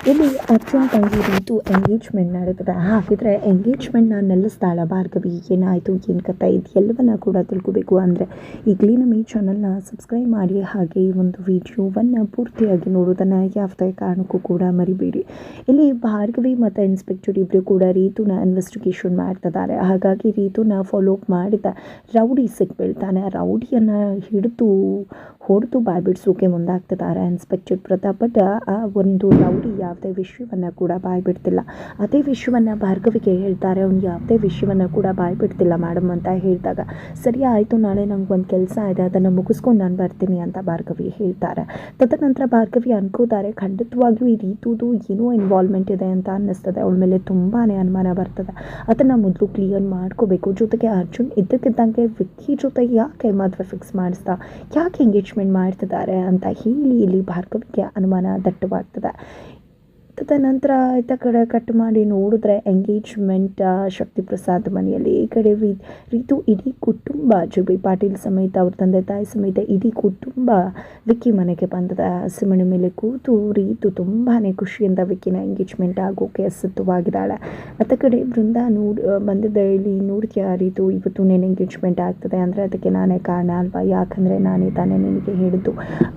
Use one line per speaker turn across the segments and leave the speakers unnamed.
ಇಲ್ಲಿ ಅರ್ಜುನ್ ರೀತು ಎಂಗೇಜ್ಮೆಂಟ್ ನಡೆದಿದೆ ಹಾಗಿದ್ರೆ ಎಂಗೇಜ್ಮೆಂಟ್ನ ನೆಲೆಸ್ತಾಳ ಭಾರ್ಗವಿ. ಏನಾಯಿತು, ಏನು ಕಥೆ ಇದು ಎಲ್ಲವನ್ನ ಕೂಡ ತಿಳ್ಕೊಬೇಕು ಅಂದರೆ ಈಗಲೇ ನಮ್ಮ ಈ ಚಾನಲ್ನ ಸಬ್ಸ್ಕ್ರೈಬ್ ಮಾಡಿ ಹಾಗೆ ಈ ಒಂದು ವಿಡಿಯೋವನ್ನು ಪೂರ್ತಿಯಾಗಿ ನೋಡೋದನ್ನು ಯಾವುದೇ ಕಾರಣಕ್ಕೂ ಕೂಡ ಮರಿಬೇಡಿ. ಇಲ್ಲಿ ಭಾರ್ಗವಿ ಮತ್ತು ಇನ್ಸ್ಪೆಕ್ಟರ್ ಇಬ್ಬರು ಕೂಡ ರೀತುನ ಇನ್ವೆಸ್ಟಿಗೇಷನ್ ಮಾಡ್ತಿದ್ದಾರೆ. ಹಾಗಾಗಿ ರೀತುನ ಫಾಲೋ ಅಪ್ ಮಾಡಿದ ರೌಡಿ ಸಿಕ್ಬೀಳ್ತಾನೆ. ರೌಡಿಯನ್ನು ಹಿಡಿದು ಹೊಡೆದು ಬಾಯ್ಬಿಡ್ಸೋಕೆ ಮುಂದಾಗ್ತಿದ್ದಾರೆ ಇನ್ಸ್ಪೆಕ್ಟರ್ ಪ್ರತಾಪ್. ಬಟ್ ಆ, ಒಂದು ರೌಡಿ ಯಾವುದೇ ವಿಷಯವನ್ನು ಕೂಡ ಬಾಯಿ ಬಿಡ್ತಿಲ್ಲ ಅದೇ ವಿಷಯವನ್ನು ಭಾರ್ಗವಿಗೆ ಹೇಳ್ತಾರೆ, ಅವ್ನು ಯಾವುದೇ ವಿಷಯವನ್ನು ಕೂಡ ಬಾಯ್ಬಿಡ್ತಿಲ್ಲ ಮೇಡಮ್ ಅಂತ ಹೇಳಿದಾಗ, ಸರಿ ಆಯಿತು, ನಾಳೆ ನಂಗೆ ಒಂದು ಕೆಲಸ ಇದೆ, ಅದನ್ನು ಮುಗಿಸ್ಕೊಂಡು ನಾನು ಬರ್ತೀನಿ ಅಂತ ಭಾರ್ಗವಿ ಹೇಳ್ತಾರೆ. ತದನಂತರ ಭಾರ್ಗವಿ ಅನ್ಕೋತಾರೆ, ಖಂಡಿತವಾಗಿಯೂ ಈ ರೀತಿದು ಏನೋ ಇನ್ವಾಲ್ವ್ಮೆಂಟ್ ಇದೆ ಅಂತ ಅನ್ನಿಸ್ತದೆ, ಅವಳ ಮೇಲೆ ತುಂಬಾ ಅನುಮಾನ ಬರ್ತದೆ. ಅದನ್ನು ಮೊದಲು ಕ್ಲಿಯರ್ ಮಾಡ್ಕೋಬೇಕು. ಜೊತೆಗೆ ಅರ್ಜುನ್ ಇದ್ದಕ್ಕಿದ್ದಂಗೆ ವಿಕ್ಕಿ ಜೊತೆ ಯಾಕೆ ಮದುವೆ ಫಿಕ್ಸ್ ಮಾಡಿಸ್ತಾ, ಯಾಕೆ ಎಂಗೇಜ್ಮೆಂಟ್ ಮಾಡ್ತಿದ್ದಾರೆ ಅಂತ ಹೇಳಿ ಇಲ್ಲಿ ಭಾರ್ಗವಿಗೆ ಅನುಮಾನ ದಟ್ಟವಾಗ್ತದೆ. ತದನಂತರ ಆಯ್ತ ಕಡೆ ಕಟ್ ಮಾಡಿ ನೋಡಿದ್ರೆ ಎಂಗೇಜ್ಮೆಂಟ್ ಶಕ್ತಿ ಪ್ರಸಾದ್ ಮನೆಯಲ್ಲಿ ಈ ಕಡೆ ರೀತು ಇಡೀ ಕುಟುಂಬ ಜುಬಿ ಪಾಟೀಲ್ ಸಮೇತ, ಅವ್ರ ತಂದೆ ತಾಯಿ ಸಮೇತ ಇಡೀ ಕುಟುಂಬ ವಿಕ್ಕಿ ಮನೆಗೆ ಬಂದದ. ಹಸಿಮಣಿ ಮೇಲೆ ಕೂತು ರೀತು ತುಂಬಾ ಖುಷಿಯಿಂದ ವಿಕ್ಕಿನ ಎಂಗೇಜ್ಮೆಂಟ್ ಆಗೋಕೆ ಸಿದ್ಧವಾಗಿದ್ದಾಳೆ ಅತ್ತ ಕಡೆ ಬೃಂದ ನೋಡ್ ಬಂದಿದ್ದ ಇಲ್ಲಿ ನೋಡ್ತೀಯ ರೀತು, ಇವತ್ತು ನೇನು ಎಂಗೇಜ್ಮೆಂಟ್ ಆಗ್ತದೆ ಅಂದರೆ ಅದಕ್ಕೆ ನಾನೇ ಕಾರಣ ಅಲ್ವಾ? ಯಾಕಂದರೆ ನಾನೇ ತಾನೇ ನಿನಗೆ ಹೇಳಿದ್ದು.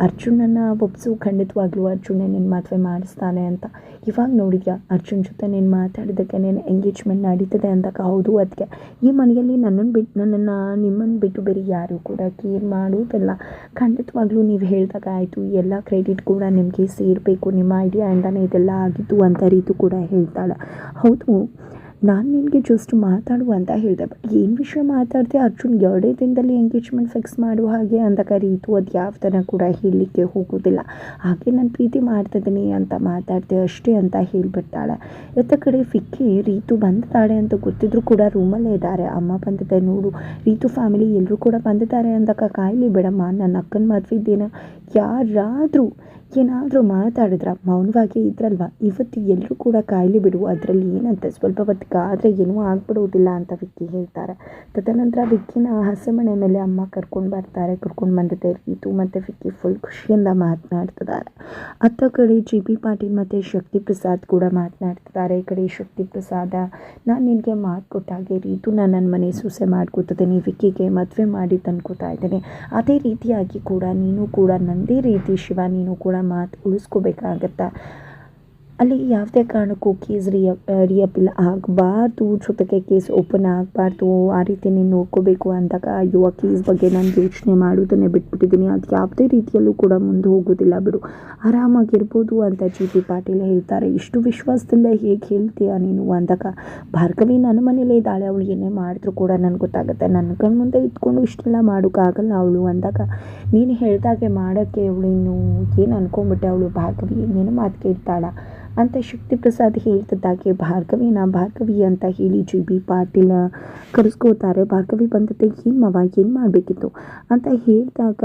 ಅರ್ಜುನನ ಒಪ್ಸು, ಖಂಡಿತವಾಗ್ಲೂ ಅರ್ಜುನೇ ನಿನ್ನ ಮದುವೆ ಮಾಡಿಸ್ತಾನೆ ಅಂತ. ಇವಾಗ ನೋಡಿದ್ಯಾ ಅರ್ಜುನ್ ಜೊತೆ ನೀನು ಮಾತಾಡಿದ್ದಕ್ಕೆ ನೀನು ಎಂಗೇಜ್ಮೆಂಟ್ ನಡೀತದೆ ಅಂದಾಗ ಹೌದು ಅದಕ್ಕೆ ಈ ಮನೆಯಲ್ಲಿ ನನ್ನನ್ನು ಬಿಟ್ಟು ನನ್ನನ್ನು ನಿಮ್ಮನ್ನು ಬಿಟ್ಟು ಬೇರೆ ಯಾರು ಕೂಡ ಕೇರ್ ಮಾಡುವುದಿಲ್ಲ. ಖಂಡಿತವಾಗ್ಲೂ ನೀವು ಹೇಳಿದಾಗ ಆಯಿತು, ಎಲ್ಲ ಕ್ರೆಡಿಟ್ ಕೂಡ ನಿಮಗೆ ಸೇರಬೇಕು, ನಿಮ್ಮ ಐಡಿಯಾ ಇಂದಾನೇ ಇದೆಲ್ಲ ಆಗಿತ್ತು ಅಂತ ರೀತು ಕೂಡ ಹೇಳ್ತಾಳೆ. ಹೌದು ನಾನು ನಿನಗೆ ಜಸ್ಟ್ ಮಾತಾಡು ಅಂತ ಹೇಳಿದೆ. ಬಟ್ ಏನು ವಿಷಯ ಮಾತಾಡ್ತೀಯ ಅರ್ಜುನ್ ಎರಡೇ ದಿನದಲ್ಲಿ ಎಂಗೇಜ್ಮೆಂಟ್ ಫಿಕ್ಸ್ ಮಾಡುವ ಹಾಗೆ ಅಂತ ರೀತು ಅದು ಯಾವ ಥರ ಕೂಡ ಹೇಳಲಿಕ್ಕೆ ಹೋಗೋದಿಲ್ಲ. ಹಾಗೆ ನಾನು ಪ್ರೀತಿ ಮಾಡ್ತಿದ್ದೀನಿ ಅಂತ ಮಾತಾಡ್ತೆ ಅಷ್ಟೇ ಅಂತ ಹೇಳಿಬಿಡ್ತಾಳೆ. ಎತ್ತ ಕಡೆ ಫಿಕ್ಕಿ ರೀತು ಬಂದಿದ್ದಾಳೆ ಅಂತ ಗೊತ್ತಿದ್ರು ಕೂಡ ರೂಮಲ್ಲೇ ಇದ್ದಾರೆ. ಅಮ್ಮ ಬಂದಿದೆ ನೋಡು. ರೀತು ಫ್ಯಾಮಿಲಿ ಎಲ್ಲರೂ ಕೂಡ ಬಂದಿದ್ದಾರೆ ಅಂದಾಗ ಕಾಯಿಲಿ, ಬೇಡಮ್ಮ, ನನ್ನ ಅಕ್ಕನ ಮದುವೆ ದಿನ ಯಾರಾದರೂ ಏನಾದರೂ ಮಾತಾಡಿದ್ರ ಮೌನವಾಗಿ ಇದ್ರಲ್ವ? ಇವತ್ತು ಎಲ್ಲರೂ ಕೂಡ ಕಾಯಿಲೆ ಬಿಡು, ಅದರಲ್ಲಿ ಏನಂತೆ? ಸ್ವಲ್ಪ ಹೊತ್ತಿಗೆ ಆದರೆ ಏನೂ ಆಗ್ಬಿಡುವುದಿಲ್ಲ ಅಂತ ವಿಕ್ಕಿ ಹೇಳ್ತಾರೆ. ತದನಂತರ ವಿಕ್ಕಿನ ಹಸೆಮಣೆ ಮೇಲೆ ಅಮ್ಮ ಕರ್ಕೊಂಡು ಬರ್ತಾರೆ, ಕರ್ಕೊಂಡು ಬಂದಿದ್ದೆ ರೀತು ಮತ್ತು ವಿಕ್ಕಿ ಫುಲ್ ಖುಷಿಯಿಂದ ಮಾತನಾಡ್ತಿದ್ದಾರೆ. ಅತ್ತ ಕಡೆ ಜಿ ಬಿ ಪಾಟೀಲ್ ಮತ್ತು ಶಕ್ತಿ ಪ್ರಸಾದ್ ಕೂಡ ಮಾತನಾಡ್ತಿದ್ದಾರೆ. ಈ ಕಡೆ ಶಕ್ತಿ ಪ್ರಸಾದ, ನಾನು ನಿನಗೆ ಮಾತು ಕೊಟ್ಟಾಗೆ ರೀತು ನಾನು ನನ್ನ ಮನೆ ಸೂಸೆ ಮಾಡ್ಕೋತಿದ್ದೀನಿ ವಿಕ್ಕಿಗೆ ಮದುವೆ ಮಾಡಿ ತಂದ್ಕೊತಾ ಇದ್ದೀನಿ. ಅದೇ ರೀತಿಯಾಗಿ ಕೂಡ ನೀನು ಕೂಡ ನನ್ನದೇ ರೀತಿ ಶಿವ, ನೀನು ಕೂಡ ಮಾತು ಉಳಿಸ್ಕೋಬೇಕಾಗತ್ತಾ? ಅಲ್ಲಿ ಯಾವುದೇ ಕಾರಣಕ್ಕೂ ಕೇಸ್ ರಿಯ ರಿಯಪಿಲ್ ಆಗಬಾರ್ದು ಜೊತೆಗೆ ಕೇಸ್ ಓಪನ್ ಆಗಬಾರ್ದು. ಆ ರೀತಿ ನೀನು ನೋಡ್ಕೋಬೇಕು ಅಂದಾಗ, ಅಯ್ಯೋ, ಆ ಕೇಸ್ ಬಗ್ಗೆ ನಾನು ಯೋಚನೆ ಮಾಡೋದನ್ನೇ ಬಿಟ್ಬಿಟ್ಟಿದ್ದೀನಿ. ಅದು ಯಾವುದೇ ರೀತಿಯಲ್ಲೂ ಕೂಡ ಮುಂದೆ ಹೋಗೋದಿಲ್ಲ ಬಿಡು. ಆರಾಮಾಗಿರ್ಬೋದು ಅಂತ ಜಿ ಪಿ ಪಾಟೀಲ್ ಹೇಳ್ತಾರೆ. ಇಷ್ಟು ವಿಶ್ವಾಸದಿಂದ ಹೇಗೆ ಹೇಳ್ತೀಯ ನೀನು? ಅಂದಾಗ, ಭಾರ್ಗವಿ, ನನ್ನ ಮನೇಲೇ ಇದ್ದಾಳೆ. ಅವಳು ಏನೇ ಮಾಡಿದ್ರು ಕೂಡ ನನಗೆ ಗೊತ್ತಾಗುತ್ತೆ. ನನ್ನ ಕಣ್ಣು ಮುಂದೆ ಇಟ್ಕೊಂಡು ಇಷ್ಟೆಲ್ಲ ಮಾಡೋಕ್ಕಾಗಲ್ಲ ಅವಳು. ಅಂದಾಗ, ನೀನು ಹೇಳ್ದಾಗೆ ಮಾಡೋಕ್ಕೆ ಅವಳು ಇನ್ನು ಏನು ಅನ್ಕೊಂಬಿಟ್ಟೆ ಅವಳು, ಭಾರ್ಗವಿ ಏನೇನು ಮಾತು ಕೇಳ್ತಾಳ. ಅಂತ ಶಕ್ತಿ ಪ್ರಸಾದ್ ಹೇಳ್ತಿದ್ದಾಗೆ, ಭಾರ್ಗವಿನ, ಭಾರ್ಗವಿ ಅಂತ ಹೇಳಿ ಜಿ ಬಿ ಪಾಟೀಲ ಕರೆಸ್ಕೋತಾರೆ ಭಾರ್ಗವಿ ಬಂದತ್ತೆ ಏನು ಮಾವ, ಏನು ಮಾಡಬೇಕಿತ್ತು? ಅಂತ ಹೇಳಿದಾಗ,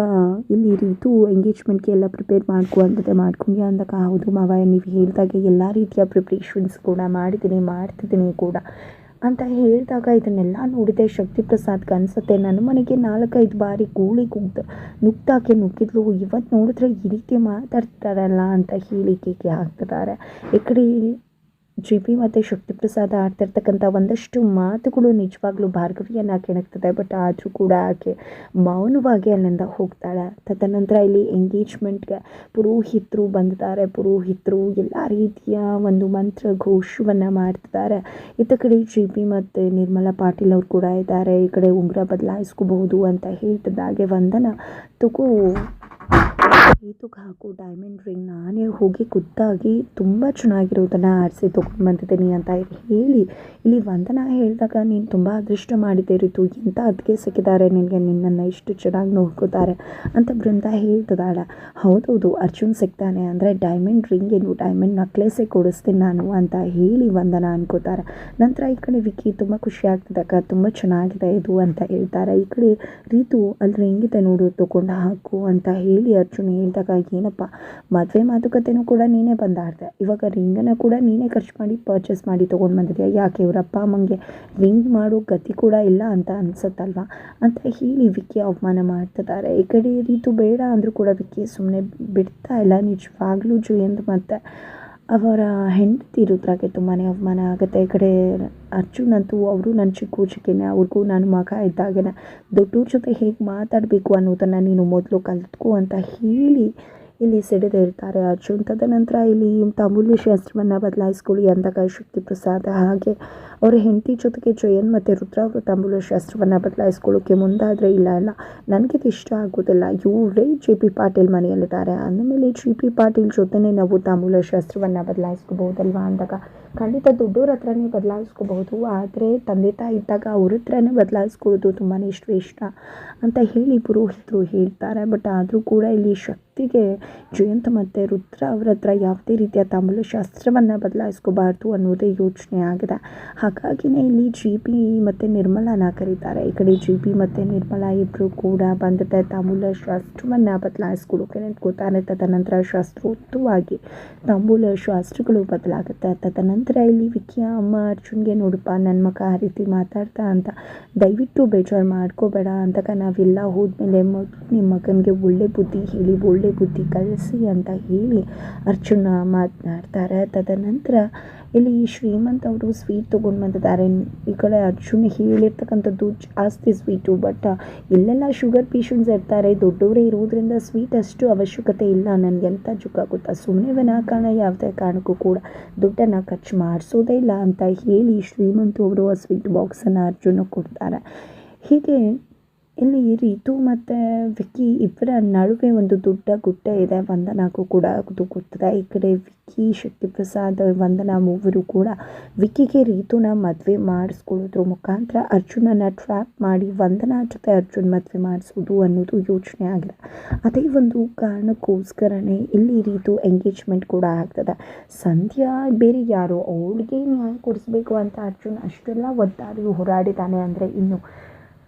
ಇಲ್ಲಿ ರೀತು ಎಂಗೇಜ್ಮೆಂಟ್ಗೆ ಎಲ್ಲ ಪ್ರಿಪೇರ್ ಮಾಡ್ಕೊ ಅಂತದೆ ಮಾಡ್ಕೊಂಡು ಅಂದಾಗ, ಹೌದು ಮಾವ, ನೀವು ಹೇಳಿದಾಗೆ ಎಲ್ಲ ರೀತಿಯ ಪ್ರಿಪ್ರೇಷನ್ಸ್ ಕೂಡ ಮಾಡಿದ್ದೀನಿ, ಮಾಡ್ತಿದ್ದೀನಿ ಕೂಡ. ಅಂತ ಹೇಳಿದಾಗ ಇದನ್ನೆಲ್ಲ ನೋಡಿದೆ. ಶಕ್ತಿ ಪ್ರಸಾದ್ಗೆ ಅನಿಸುತ್ತೆ ನನ್ನ ಮನೆಗೆ ನಾಲ್ಕೈದು ಬಾರಿ ಗೋಳಿ ಕುಗ್ದು ನುಗ್ದಾಕೆ ನುಗ್ಗಿದ್ಲು. ಇವತ್ತು ನೋಡಿದ್ರೆ ಈ ರೀತಿ ಮಾತಾಡ್ತಾರಲ್ಲ ಅಂತ ಹೇಳಿಕೆಗೆ ಹಾಕ್ತಿದ್ದಾರೆ. ಈ ಕಡೆ ಜಿ ಪಿ ಮತ್ತು ಶಕ್ತಿ ಪ್ರಸಾದ ಆಡ್ತಿರ್ತಕ್ಕಂಥ ಒಂದಷ್ಟು ಮಾತುಗಳು ನಿಜವಾಗ್ಲೂ ಭಾರ್ಗವಿಯನ್ನು ಕೆಣಕ್ತದೆ. ಬಟ್ ಆದರೂ ಕೂಡ ಆಕೆ ಮೌನವಾಗಿ ಅಲ್ಲಿಂದ ಹೋಗ್ತಾಳೆ. ತದನಂತರ ಇಲ್ಲಿ ಎಂಗೇಜ್ಮೆಂಟ್ಗೆ ಪುರೋಹಿತರು ಬಂದಿದ್ದಾರೆ. ಪುರೋಹಿತರು ಎಲ್ಲ ರೀತಿಯ ಒಂದು ಮಂತ್ರ ಘೋಷವನ್ನು ಮಾಡ್ತಿದ್ದಾರೆ. ಇತ್ತ ಕಡೆ ಜಿ ಪಿ ಮತ್ತು ನಿರ್ಮಲಾ ಪಾಟೀಲ್ ಅವರು ಕೂಡ ಇದ್ದಾರೆ. ಈ ಕಡೆ ಉಂಗುರ ಬದಲಾಯಿಸ್ಕೋಬಹುದು ಅಂತ ಹೇಳ್ತಿದ್ದಾಗೆ ವಂದನ. ತಗೋ. ಈತಕ್ಕೆ ಹಾಕು ಡೈಮಂಡ್ ರಿಂಗ್ ನಾನೇ ಹೋಗಿ ಖುದ್ದಾಗಿ ತುಂಬ ಚೆನ್ನಾಗಿರೋದನ್ನು ಆರಿಸಿ ತೊಗೊಂಡು ಬಂದಿದ್ದೀನಿ ಅಂತ ಹೇಳಿ. ಇಲ್ಲಿ ವಂದನ ಹೇಳಿದಾಗ ನೀನು ತುಂಬ ಅದೃಷ್ಟ ಮಾಡಿದೆ ರೀತು. ಎಂಥ ಅದಕ್ಕೆ ಸಿಕ್ಕಿದ್ದಾರೆ ನಿನಗೆ? ನಿನ್ನನ್ನು ಇಷ್ಟು ಚೆನ್ನಾಗಿ ನೋಡ್ಕೋತಾರೆ ಅಂತ ಬೃಂದ ಹೇಳ್ತದಾಳ ಹೌದೌದು, ಅರ್ಜುನ್ ಸಿಗ್ತಾನೆ ಅಂದರೆ ಡೈಮಂಡ್ ರಿಂಗ್ ಏನು ಡೈಮಂಡ್ ನಕ್ಲೇಸೇ ಕೊಡಿಸ್ತೀನಿ ನಾನು ಅಂತ ಹೇಳಿ ವಂದನ ಅನ್ಕೋತಾರೆ. ನಂತರ ಈ ಕಡೆ ವಿಕಿ ತುಂಬ ಖುಷಿ ಆಗ್ತದೆ ತುಂಬ ಚೆನ್ನಾಗಿದೆ ಇದು ಅಂತ ಹೇಳ್ತಾರೆ. ಈ ಕಡೆ ರೀತು, ಅಲ್ಲಿ ರಿಂಗಿದೆ ನೋಡು, ತೊಗೊಂಡು ಹಾಕು ಅಂತ ಹೇಳಿ ಅರ್ಜುನ್ ಹೇಳಿದಾಗ ಏನಪ್ಪ, ಮದುವೆ ಮಾತುಕತೆನೂ ಕೂಡ ನೀನೇ ಬಂದಾಡ್ದೆ. ಇವಾಗ ರಿಂಗನ್ನು ಕೂಡ ನೀನೇ ಖರ್ಚು ಮಾಡಿ ಪರ್ಚೇಸ್ ಮಾಡಿ ತೊಗೊಂಡು ಬಂದಿದ್ಯಾ? ಯಾಕೆ ಇವ್ರ ಅಪ್ಪ ಅಮ್ಮಂಗೆ ರಿಂಗ್ ಮಾಡೋ ಗತಿ ಕೂಡ ಇಲ್ಲ ಅಂತ ಅನ್ಸುತ್ತಲ್ವಾ? ಅಂತ ಹೇಳಿ ವಿಕ್ಕಿ ಅವಮಾನ ಮಾಡ್ತಿದ್ದಾರೆ ಈ ಕಡೆ ರೀತು ಬೇಡ ಅಂದರೂ ಕೂಡ ವಿಕ್ಕಿ ಸುಮ್ಮನೆ ಬಿಡ್ತಾ ಇಲ್ಲ. ನಿಜವಾಗ್ಲೂ ಜಯಂತ್ ಮತ್ತು ಅವರ ಹೆಂಡತಿ ರುದ್ರಾಗೆ ತುಂಬಾ ಅವಮಾನ ಆಗುತ್ತೆ. ಈ ಕಡೆ ಅರ್ಜುನ್ ಅಂತೂ ಅವರು ನನ್ನ ಚಿಕ್ಕ ಚಿಕ್ಕಿನೇ ಅವ್ರಿಗೂ ನನ್ನ ಮಗ ಇದ್ದಾಗೇನೆ ದೊಡ್ಡವ್ರ ಜೊತೆ ಹೇಗೆ ಮಾತಾಡಬೇಕು ಅನ್ನೋದನ್ನು ನೀನು ಮೊದಲು ಕಲಿತ್ಕೋ ಅಂತ ಹೇಳಿ ಇಲ್ಲಿ ಸಿಡಿದು ಇರ್ತಾರೆ ಅರ್ಜುನ್ ತದನಂತರ ಇಲ್ಲಿ ತಾಂಬೂಲಿ ಶಾಸ್ತ್ರವನ್ನು ಬದಲಾಯಿಸ್ಕೊಳ್ಳಿ ಅಂದಾಗ ಶಕ್ತಿ ಪ್ರಸಾದ ಹಾಗೆ ಅವರ ಹೆಂಡತಿ ಜೊತೆಗೆ ಜಯನ್ ಮತ್ತು ರುದ್ರ ಅವರು ತಾಂಬೂಲ ಶಾಸ್ತ್ರವನ್ನು ಬದಲಾಯಿಸ್ಕೊಳ್ಳೋಕ್ಕೆ ಮುಂದಾದರೆ ಇಲ್ಲ ಇಲ್ಲ ನನಗಿದು ಇಷ್ಟ ಆಗೋದಿಲ್ಲ. ಇವರೇ ಜೆ ಪಿ ಪಾಟೀಲ್ ಮನೆಯಲ್ಲಿದ್ದಾರೆ. ಅಂದಮೇಲೆ ಜೆ ಪಿ ಪಾಟೀಲ್ ಜೊತೆನೇ ನಾವು ತಾಂಬೂಲ ಶಾಸ್ತ್ರವನ್ನು ಬದಲಾಯಿಸ್ಕೋಬಹುದಲ್ವಾ ಅಂದಾಗ ಖಂಡಿತ ದೊಡ್ಡವ್ರ ಹತ್ರನೇ ಬದಲಾಯಿಸ್ಕೋಬಹುದು. ಆದರೆ ತಂದೆ ತಾಯಿ ಇದ್ದಾಗ ಅವ್ರ ಹತ್ರನೇ ಬದಲಾಯಿಸ್ಕೊಳ್ಳೋದು ತುಂಬಾ ಇಷ್ಟ ಇಷ್ಟ ಅಂತ ಹೇಳಿ ಪುರೋಹಿತರು ಹೇಳ್ತಾರೆ. ಬಟ್ ಆದರೂ ಕೂಡ ಇಲ್ಲಿ ಶಕ್ತಿಗೆ ಜಯಂತ ಮತ್ತು ರುದ್ರ ಅವರ ಹತ್ರ ಯಾವುದೇ ರೀತಿಯ ತಾಂಬೂಲ ಶಾಸ್ತ್ರವನ್ನು ಬದಲಾಯಿಸ್ಕೋಬಾರ್ದು ಅನ್ನೋದೇ ಯೋಚನೆ ಆಗಿದೆ. ಹಾಗಾಗಿನೇ ಇಲ್ಲಿ ಜಿ ಪಿ ಮತ್ತು ನಿರ್ಮಲಾನ ಕರೀತಾರೆ. ಈ ಕಡೆ ಜಿ ಪಿ ಮತ್ತು ನಿರ್ಮಲಾ ಇಬ್ಬರು ಕೂಡ ಬಂದಿದ್ದ ತಾಂಬೂಲ ಶಾಸ್ತ್ರವನ್ನು ಬದಲಾಯಿಸ್ಕೊಳ್ಳೋಕೆ ನಿಂತ್ಕೋತಾರೆ ತದನಂತರ ಶಾಸ್ತ್ರೋಕ್ತವಾಗಿ ತಾಂಬೂಲ ಶಾಸ್ತ್ರಗಳು ಬದಲಾಗುತ್ತೆ. ತದನಂತರ ಇಲ್ಲಿ ವಿಕಿಯ ಅಮ್ಮ ಅರ್ಜುನ್ಗೆ ನೋಡಪ್ಪ ನನ್ನ ಮಗ ಆ ರೀತಿ ಮಾತಾಡ್ತಾ ಅಂತ ದಯವಿಟ್ಟು ಬೇಜಾರು ಮಾಡ್ಕೋಬೇಡ. ಅಂತಕ ನಾವೆಲ್ಲ ಹೋದ್ಮೇಲೆ ನಿಮ್ಮ ಮಗನಿಗೆ ಒಳ್ಳೆ ಬುದ್ಧಿ ಹೇಳಿ, ಒಳ್ಳೆ ಬುದ್ಧಿ ಕಲಿಸಿ ಅಂತ ಹೇಳಿ ಅರ್ಜುನ ಮಾತನಾಡ್ತಾರೆ. ತದನಂತರ ಇಲ್ಲಿ ಶ್ರೀಮಂತ್ ಅವರು ಸ್ವೀಟ್ ತೊಗೊಂಡು ಬಂದಿದ್ದಾರೆ. ಈ ಕಡೆ ಅರ್ಜುನ್ ಹೇಳಿರ್ತಕ್ಕಂಥದ್ದು ಜಾಸ್ತಿ ಸ್ವೀಟು, ಬಟ್ ಇಲ್ಲೆಲ್ಲ ಶುಗರ್ ಪೇಷಂಟ್ಸ್ ಇರ್ತಾರೆ. ದೊಡ್ಡವರೇ ಇರೋದ್ರಿಂದ ಸ್ವೀಟ್ ಅಷ್ಟು ಅವಶ್ಯಕತೆ ಇಲ್ಲ. ನನಗೆ ಅಂತ ಜುಕ್ಕಾಗುತ್ತಾ ಸುಮ್ಮನೆ ವಿನಾಕಾರಣ ಯಾವುದೇ ಕಾರಣಕ್ಕೂ ಕೂಡ ದುಡ್ಡನ್ನು ಖರ್ಚು ಮಾಡಿಸೋದೇ ಇಲ್ಲ ಅಂತ ಹೇಳಿ ಶ್ರೀಮಂತ ಅವರು ಆ ಸ್ವೀಟ್ ಬಾಕ್ಸನ್ನು ಅರ್ಜುನ ಕೊಡ್ತಾರೆ. ಹೀಗೆ ಇಲ್ಲಿ ರೀತು ಮತ್ತು ವಿಕ್ಕಿ ಇಬ್ಬರ ನಡುವೆ ಒಂದು ದೊಡ್ಡ ಗುಡ್ಡ ಇದೆ. ವಂದನಾಗೂ ಕೂಡ ಗೊತ್ತಿದೆ. ಈ ಕಡೆ ವಿಕ್ಕಿ, ಶಕ್ತಿಪ್ರಸಾದ್, ವಂದನಾ ಮೂವರು ಕೂಡ ವಿಕ್ಕಿಗೆ ರೀತುನ ಮದುವೆ ಮಾಡಿಸ್ಕೊಳ್ಳೋದ್ರ. ಮುಖಾಂತರ ಅರ್ಜುನನ ಟ್ರ್ಯಾಪ್ ಮಾಡಿ ವಂದನಾ ಜೊತೆ ಅರ್ಜುನ್ ಮದುವೆ ಮಾಡಿಸೋದು ಅನ್ನೋದು ಯೋಚನೆ ಆಗಿದೆ ಅದೇ ಒಂದು ಕಾರಣಕ್ಕೋಸ್ಕರನೇ ಇಲ್ಲಿ ರೀತು ಎಂಗೇಜ್ಮೆಂಟ್ ಕೂಡ ಆಗ್ತದೆ. ಸಂಧ್ಯಾ ಬೇರೆ ಯಾರು, ಅವಳಿಗೆ ನ್ಯಾಯ ಕೊಡಿಸ್ಬೇಕು ಅಂತ ಅರ್ಜುನ್ ಅಷ್ಟೆಲ್ಲ ಒದ್ದಾಡಿ ಹೋರಾಡಿದ್ದಾನೆ ಅಂದರೆ ಇನ್ನು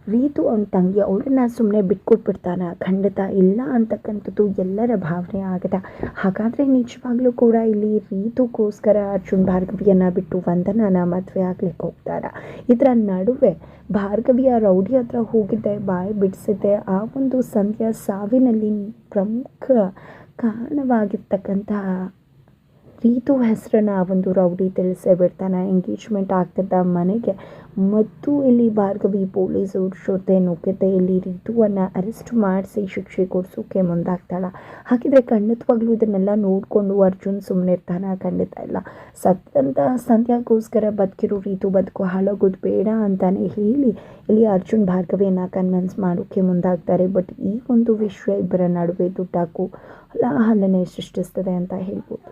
ರೀತು ಅವನ ತಂಗಿ ಅವಳನ್ನ ಸುಮ್ಮನೆ ಬಿಟ್ಕೊಟ್ಬಿಡ್ತಾನ. ಖಂಡಿತ ಇಲ್ಲ ಅಂತಕ್ಕಂಥದ್ದು ಎಲ್ಲರ ಭಾವನೆ ಆಗದ. ಹಾಗಾದರೆ ನಿಜವಾಗ್ಲೂ ಕೂಡ ಇಲ್ಲಿ ರೀತುಗೋಸ್ಕರ ಅರ್ಜುನ್ ಭಾರ್ಗವಿಯನ್ನು ಬಿಟ್ಟು ವಂದನನ ಮದುವೆ ಆಗ್ಲಿಕ್ಕೆ ಹೋಗ್ತಾರ. ಇದರ ನಡುವೆ ಭಾರ್ಗವಿಯ ರೌಡಿ ಹತ್ರ ಹೋಗಿದ್ದೆ, ಬಾಯಿ ಬಿಡಿಸಿದ್ದೆ. ಆ ಒಂದು ಸಂಧ್ಯಾ ಸಾವಿನಲ್ಲಿ ಪ್ರಮುಖ ಕಾರಣವಾಗಿರ್ತಕ್ಕಂಥ ರೀತು ಹೆಸರನ್ನ ಒಂದು ರೌಡಿ ತಿಳಿಸೇ ಬಿಡ್ತಾನೆ. ಎಂಗೇಜ್ಮೆಂಟ್ ಆಗ್ತಿದ್ದ ಮನೆಗೆ ಮತ್ತು ಇಲ್ಲಿ ಭಾರ್ಗವಿ ಪೊಲೀಸ್ ಜೊತೆ ನುಗ್ಗತೆ ಇಲ್ಲಿ ರೀತುವನ್ನು ಅರೆಸ್ಟ್ ಮಾಡಿಸಿ ಶಿಕ್ಷೆ ಕೊಡಿಸೋಕೆ ಮುಂದಾಗ್ತಾಳೆ. ಹಾಗಿದ್ರೆ ಖಂಡಿತವಾಗ್ಲೂ ಇದನ್ನೆಲ್ಲ ನೋಡಿಕೊಂಡು ಅರ್ಜುನ್ ಸುಮ್ಮನೆ ಇರ್ತಾನೆ. ಖಂಡಿತ ಇಲ್ಲ. ಸತ್ತಂತ ಸಂಧ್ಯಾಗೋಸ್ಕರ ಬದುಕಿರೋ ರೀತು ಬದುಕು ಹಾಳಾಗೋದು ಬೇಡ ಅಂತಾನೆ ಹೇಳಿ ಇಲ್ಲಿ ಅರ್ಜುನ್ ಭಾರ್ಗವಿಯನ್ನು ಕನ್ವಿನ್ಸ್ ಮಾಡೋಕ್ಕೆ ಮುಂದಾಗ್ತಾರೆ. ಬಟ್ ಈ ಒಂದು ವಿಷಯ ಇಬ್ಬರ ನಡುವೆ ದುಡ್ಡಾಕು ಹಲನೆ ಸೃಷ್ಟಿಸ್ತದೆ ಅಂತ ಹೇಳ್ಬೋದು.